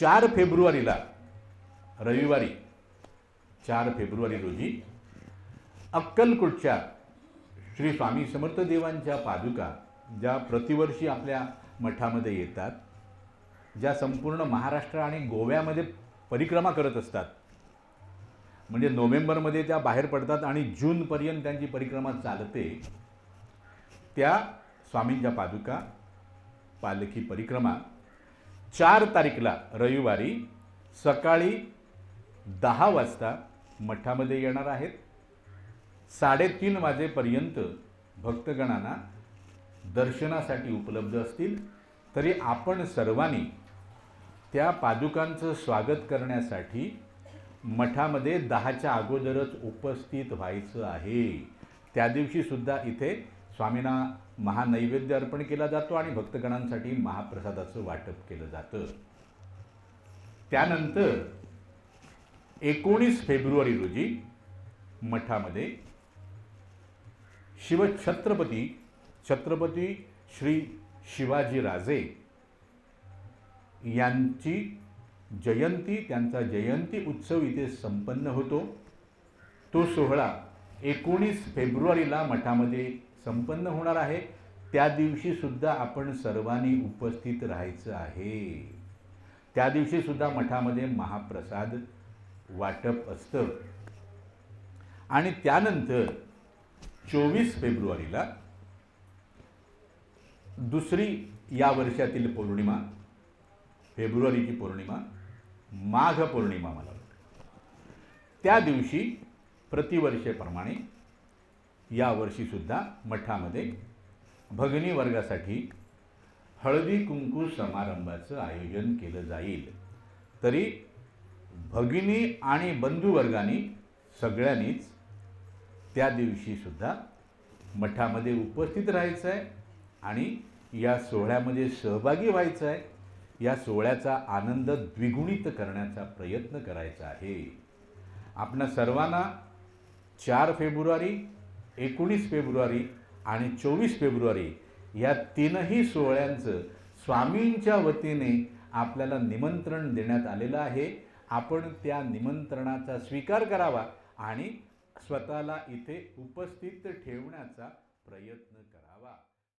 चार फेब्रुवारीला रविवारी चार फेब्रुवारी रोजी अक्कलकोटच्या श्री स्वामी समर्थ देवांच्या पादुका ज्या प्रतिवर्षी आपल्या मठामध्ये येतात ज्या संपूर्ण महाराष्ट्र आणि गोव्यामध्ये परिक्रमा करत असतात. म्हणजे नोव्हेंबरमध्ये त्या बाहेर पडतात आणि जूनपर्यंत त्यांची परिक्रमा चालते. त्या स्वामींच्या पादुका पालखी परिक्रमा चार तारीखला रविवारी सकाळी दहा वाजता मठामध्ये येणार आहेत. साडेतीन वाजेपर्यंत भक्तगणांना दर्शनासाठी उपलब्ध असतील. तरी आपण सर्वांनी त्या पादुकांचं स्वागत करण्यासाठी मठामध्ये दहाच्या अगोदरच उपस्थित व्हायचं आहे. त्या दिवशीसुद्धा इथे स्वामींना महानैवेद्य अर्पण केला जातो आणि भक्तगणांसाठी महाप्रसादाचं वाटप केलं जातं. त्यानंतर एकोणीस फेब्रुवारी रोजी मठामध्ये शिवछत्रपती छत्रपती श्री शिवाजी राजे यांची जयंती त्यांचा जयंती उत्सव इथे संपन्न होतो. तो सोहळा एकोणीस फेब्रुवारीला मठामध्ये संपन्न होणार आहे. त्या दिवशी सुद्धा आपण सर्वांनी उपस्थित राहायचं आहे. त्या दिवशी सुद्धा मठामध्ये महाप्रसाद वाटप असतं. आणि त्यानंतर चोवीस फेब्रुवारीला दुसरी या वर्षातील पौर्णिमा फेब्रुवारीची पौर्णिमा माघ पौर्णिमा मला वाटतं. त्या दिवशी प्रतिवर्षेप्रमाणे यावर्षीसुद्धा मठामध्ये भगिनी वर्गासाठी हळदी कुंकू समारंभाचं आयोजन केलं जाईल. तरी भगिनी आणि बंधुवर्गाने सगळ्यांनीच त्या दिवशीसुद्धा मठामध्ये उपस्थित राहायचं आहे आणि या सोहळ्यामध्ये सहभागी व्हायचं आहे या सोहळ्याचा आनंद द्विगुणित करण्याचा प्रयत्न करायचा आहे. आपणा सर्वांना चार फेब्रुवारी एकोणीस फेब्रुवारी आणि चोवीस फेब्रुवारी या तीनही सोहळ्यांचं स्वामींच्या वतीने आपल्याला निमंत्रण देण्यात आलेलं आहे. आपण त्या निमंत्रणाचा स्वीकार करावा आणि स्वतःला इथे उपस्थित ठेवण्याचा प्रयत्न करावा.